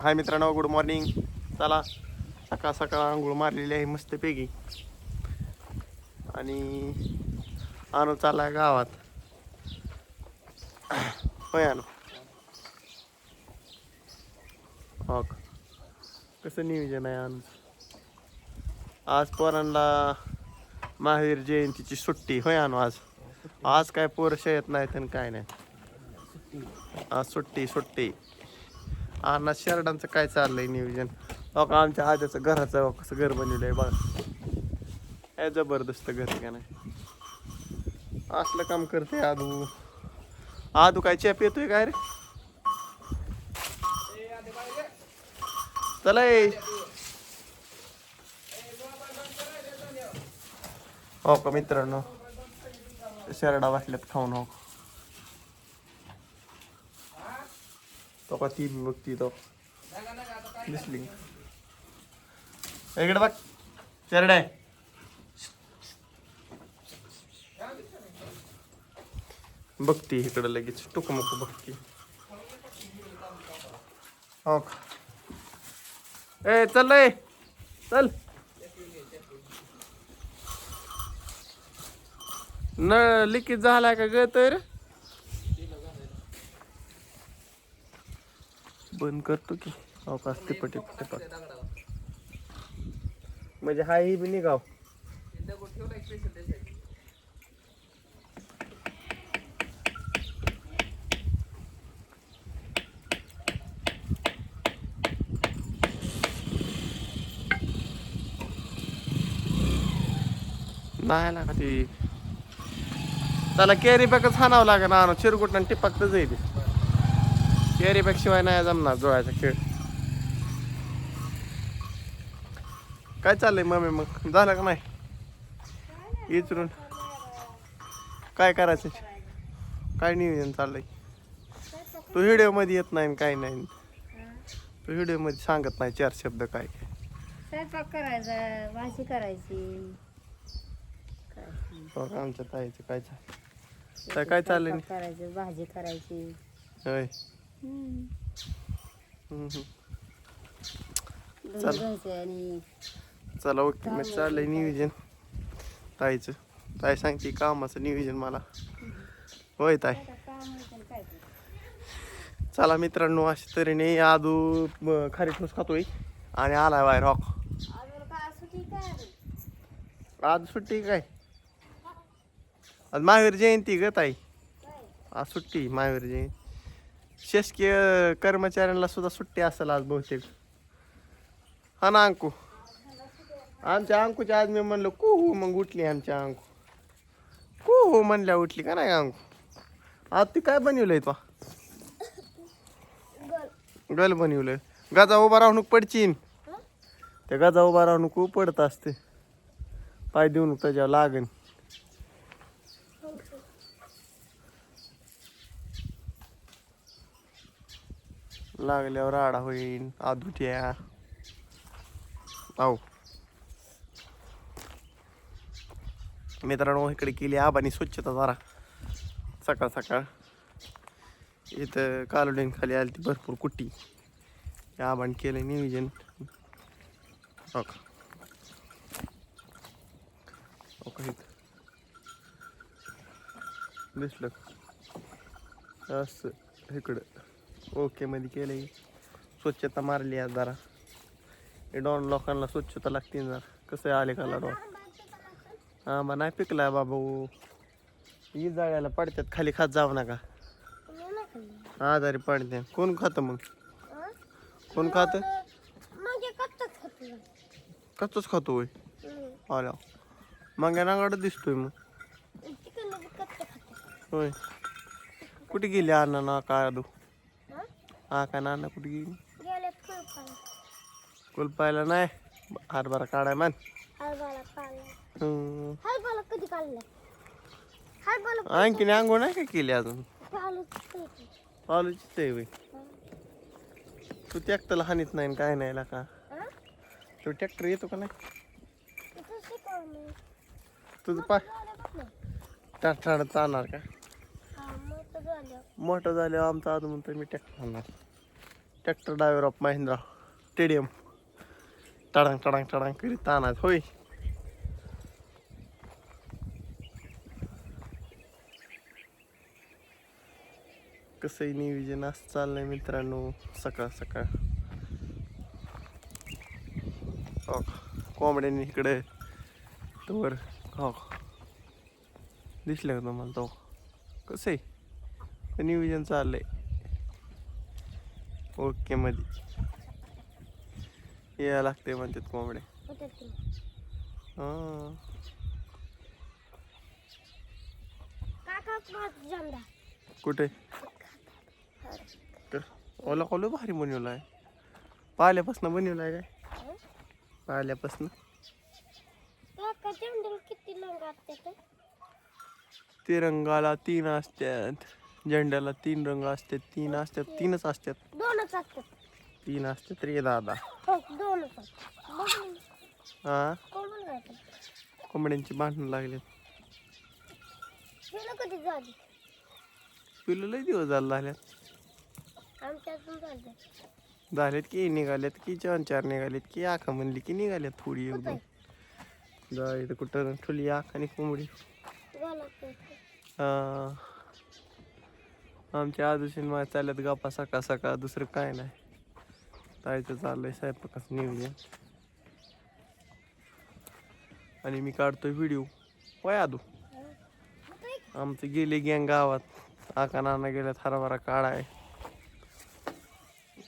हाय मित्रांनो good morning चला सकाळ सकाळ आंघोळ मारलेली आहे मस्त पैकी आणि आणू चालला गावात. होय आणू हो कसं नियोजन आहे आणू आज पोरांना महावीर जयंतीची सुट्टी. होय आणू आज? आज काय पोर येत नाहीत आणि काय नाही. आज सुट्टी सुट्टी. अण्णा शेरडांचं काय चाललंय नियोजन? अहो आमच्या आज्याचं घराचं कसं घर बनवलंय बघा. काय जबरदस्त घर आहे का नाही? असलं काम करते आदू. आदू काय चॅप येतोय काय रे? चला ये. हो का मित्रांनो? शेरडा वाटल्यात खाऊन हो तो का ती बी तो दिसली इकडे बघ चरड आहे बघती इकडे लगेच टुकमुक बघती हो का ए चल ए चल न लिखित झालाय का ग तर बंद करतो की? अवकाश टिपट पटे टिपट म्हणजे हा ही बी निघाव. नाही ना का ती त्याला कॅरी बॅगच हाणावं लागेल ना चिरगुट आणि टिपक तर जाईल. कॅरी बॅग शिवाय नाही जमणार जोळायचा खेळ. काय चाललंय मम्मी मग? झालं का नाही? इचरून. काय करायचं? काय नियोजन चाललंय? तू व्हिडिओमध्ये येत नाही काय नाही. तू व्हिडिओमध्ये सांगत नाही चार शब्द काय स्वयंपाक करायचा भाजी करायची. बघ आमच्या ताईचं काय चाल तर काय चाललंय? करायचं भाजी करायची. होय. चल. ओके मग चाललंय नियोजन. ताईचं. ताई सांगते कामाचं नियोजन मला. होय ताई? चला मित्रांनो अशा तऱ्हेने आदू खारी ठोस खातोय. आणि आलाय बाहेर हॉक. अजून काय सुट्टी काय रे? आज सुट्टी काय? आज महावीर जयंती ग ताई? आज सुट्टी महावीर जयंती. शासकीय कर्मचाऱ्यांना सुद्धा सुट्टी असेल आज बहुतेक. हा ना अंकू? आमच्या अंकूच्या आज मी म्हणलं कुहू मग उठली आमच्या अंकू. कुहू म्हणल्या उठली का नाही अंकू? आज ती काय बनवलंय तो? गल बनवलंय. गाजा उभा राहून पडचीन. त्या गाजा उभा राहून पडत असते. पाय देऊन त्याच्यावर लागेल लागल्यावर आडा होईन आदुट्या आहो मित्रांनो इकडे केली आबानी स्वच्छता जरा. सकाळ सकाळ. इथं कालोडीन खाली आली ती भरपूर कुट्टी. या आबाने केलं नियोजन. ओके इथं. दिसलं. असं इकडं. ओके मध्ये केलंय. स्वच्छता मारली आज जरा. हे डॉन लोकांना स्वच्छता लागते ना. जरा कसं आले का डॉन? हा मग नाही पिकलाय बाबा. ही जाळ्याला पडतात खाली खात जाऊ नका. आजारी पडते. कोण खातं मग? कोण खात? कच्चच खातो. होय. आल्या मग नागाड दिसतोय मग. होय. कुठे गेली अण्णा ना काय आदू हा काय नाना कुठे गेली? कुलपायला नाही? हरभरा काढाय मान हम्म. कधी काढलं? आणखीन अंघोळ नाही का केली अजून? पालूचीच आहे होय. तू ट्रॅक्टरला हानीत नाही न काय नाही ला का? तू ट्रॅक्टर येतो का नाही? तुझं पाय. टाटाड चालणार का? मोठं झाल्यावर आमचा आज म्हणतो मी ट्रॅक्टर आणणार. Tractor driver of Mahindra stadium टडांग टडांग टडांग करीत तानात होय. कसंही नियोजन असं चाललंय मित्रांनो सकाळ सकाळ. हो कोंबड्यांनी इकडे तोवर हो दिसलं का तुम्हाला तो? कसं आहे ते नियोजन चाललंय. ओके मध्ये यायला लागते म्हणतात कोंबडे. हां. कुठे? तर ओला कोलो भारी बनवला आहे पाल्यापासून बनवला आहे काय? पाल्यापासून तिरंगाला तीन असतात झेंड्याला तीन रंग असतात तीन असतात तीनच असतात. दोनच असतात. तीन असतात रे दादा. हो दोनच असतात. बघून हा कोण कोंबड्यांची भांडणं लागलेत. गेलं कधी झाली? पिल्लू लय दिवस झाले झाल्यात. झालं झालेत की निघालेत की चार चार निघालेत की आखा म्हणली की निघाल्यात थोडी एक दोन. जा इथं कुठं ठुली आख आणि कोंबडी. झालं हा. आमच्या आदूशीन मा चालल्यात गप्पा सकाळ सकाळ दुसरं काय नाही. ताईचं चाललंय स्वयंपाकाचं नियोजन आणि मी काढतोय व्हिडिओ. होय आदू? आमचे गेले गँग गावात. आका नाना गेल्यात हरभरा काढाय.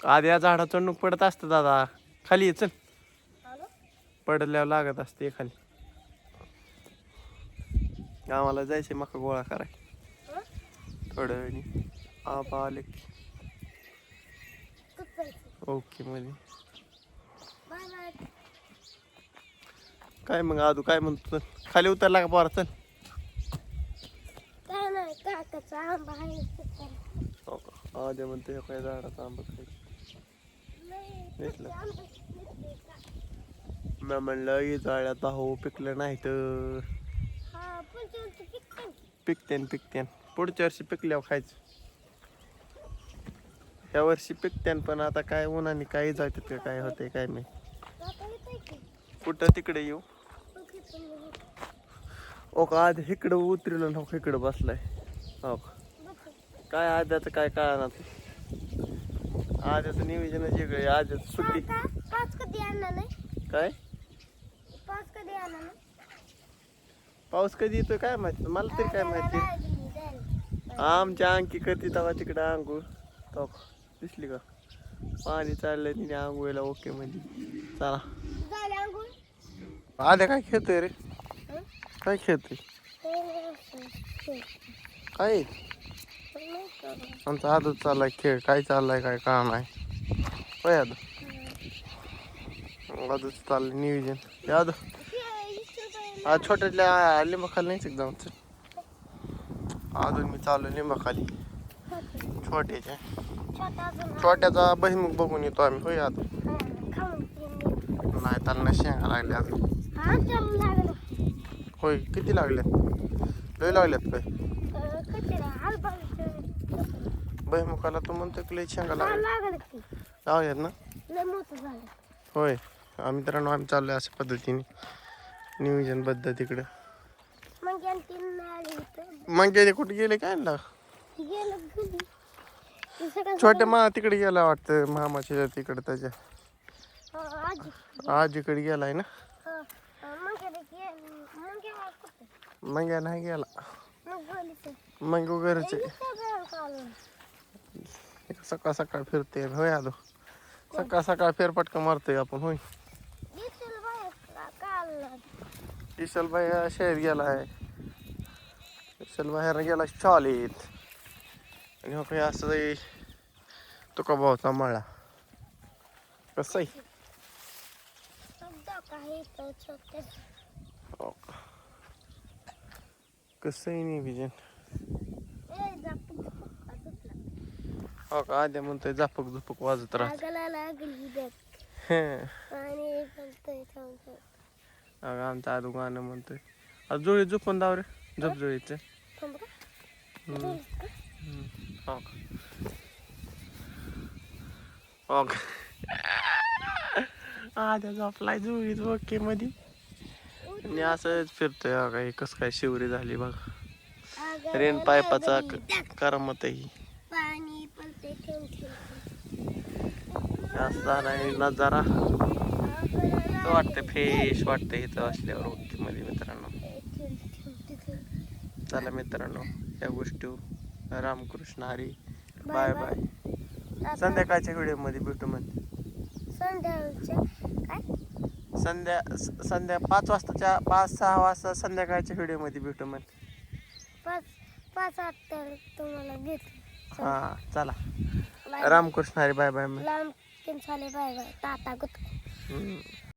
आधी या झाडा चढणूक पडत असतं दादा. खाली ये चल. पडल्यावर लागत असते खाली. आम्हाला जायचे मका गोळा कराय? थोड्या वेळी आबा आले की ओके मध्ये काय मग आदू काय म्हणतो चल. खाली उतरला का पोरा चल. सुपारी. हो का? आद्या म्हणतो हे काय झाडाचा आंबा खायचं? मी म्हणलं ये जाळ्यात हो पिकलं नाही तर. हा पिकतेन पिकतेन. पुढच्या वर्षी पिकल्यावर खायचं. ह्या वर्षी पिकतेन पण आता काय उन्हाने काय जातात का काय होते काय नाही कुठं तिकडे येऊ. ओ का आधी इकडं उतरलं नको इकडं बसलाय. हो. काय आद्याचं काय कळणार आद्याचं नियोजन वेगळे आद्याचं सुट्टी. काय? पाऊस कधी येतोय काय माहिती मला तरी काय माहिती. आमच्या अंकी करते तेव्हा तिकडे आंघोळ? तो दिसली का? पाणी चाललंय तिने आंघोळीला ओके मध्ये चला. आद्या काय खेळतोय रे? काय खेळतोय काय. आमचा आदत चाललाय खेळ. काय चाललाय काय का नाही होय आद आदत चाललंय नियोजन. याद? आज छोट्यातल्या लिंबा खाली नाहीच एकदम अजून मी चाललो लिंबा खाली होते. छोट्याच्या छोट्याचा बहिमुख बघून येतो आम्ही. होय आता. नाही त्यांना शेंगा लागल्या अजून. हा चल लागलं होय किती लागल्यात? लय लागल्यात काय? बहिमुखाला तू म्हणतो की लय शेंगा लागल्या लागलं लागल्यात ना? होय आम्ही मित्रांनो आम्ही चाललोय अशा पद्धतीने. नियोजनबद्ध तिकडं. मग गेले कुठे गेले काय ना गेलं छोट्या मा तिकडे गेला वाटतं मामाच्या तिकडे त्याच्या. आजी आजीकडे गेलाय ना? मग गेलं गेला नाही गेला. मग काढून सकाळ सकाळ फिरते होय आलो. सकाळ सकाळ फेरपटका मारतोय आपण होय. विशाल भाई शहर गेलाय. विशाल बाहेर गेला शाळेत आणि हो काही असं आहे तुका भाऊचा मळा कसं आहे. कसं आहे नाही विजन हो का आद्या म्हणतोय झापक झुपक वाजत राहत आमचा आदू गाणं म्हणतोय जोळी झोपून दाव रे झोप आद्या झोपलाय जुळीत ओके मध्ये आणि असंच फिरतोय हो काही कसं काय शिवरी झाली बघ रेन पायपाचा करमत ही पाणी पडते ठेवून ठेवून असं झालाय नजारा वाटतं फ्रेश वाटतं इथं असल्यावर ओके मध्ये मित्रांनो चला मित्रांनो या गोष्टी रामकृष्ण हरी. बाय बाय संध्याकाळच्या व्हिडिओमध्ये भेटू म्हणजे काय? संध्या संध्या पाच वाजताच्या पाच सहा वाजता संध्याकाळच्या व्हिडिओमध्ये भेटू म्हणजे पाच पाच वाजता तुम्हाला घेतो. हा चला. रामकृष्ण हरी बाय बाय लांब किंचाले बाय बाय. टाटा हम्म.